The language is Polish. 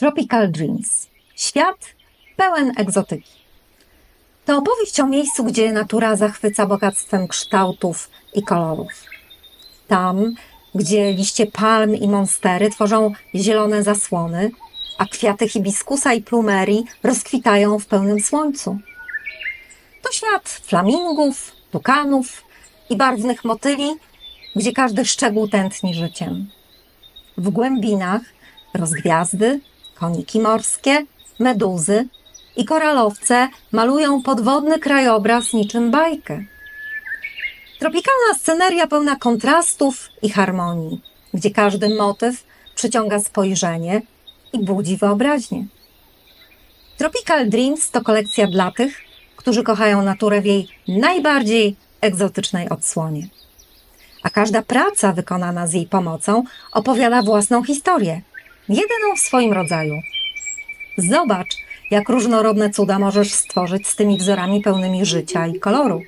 Tropical Dreams. Świat pełen egzotyki. To opowieść o miejscu, gdzie natura zachwyca bogactwem kształtów i kolorów. Tam, gdzie liście palm i monstery tworzą zielone zasłony, a kwiaty hibiskusa i plumerii rozkwitają w pełnym słońcu. To świat flamingów, tukanów i barwnych motyli, gdzie każdy szczegół tętni życiem. W głębinach rozgwiazdy, koniki morskie, meduzy i koralowce malują podwodny krajobraz niczym bajkę. Tropikalna sceneria pełna kontrastów i harmonii, gdzie każdy motyw przyciąga spojrzenie i budzi wyobraźnię. Tropical Dreams to kolekcja dla tych, którzy kochają naturę w jej najbardziej egzotycznej odsłonie. A każda praca wykonana z jej pomocą opowiada własną historię, jedyną w swoim rodzaju. Zobacz, jak różnorodne cuda możesz stworzyć z tymi wzorami pełnymi życia i koloru.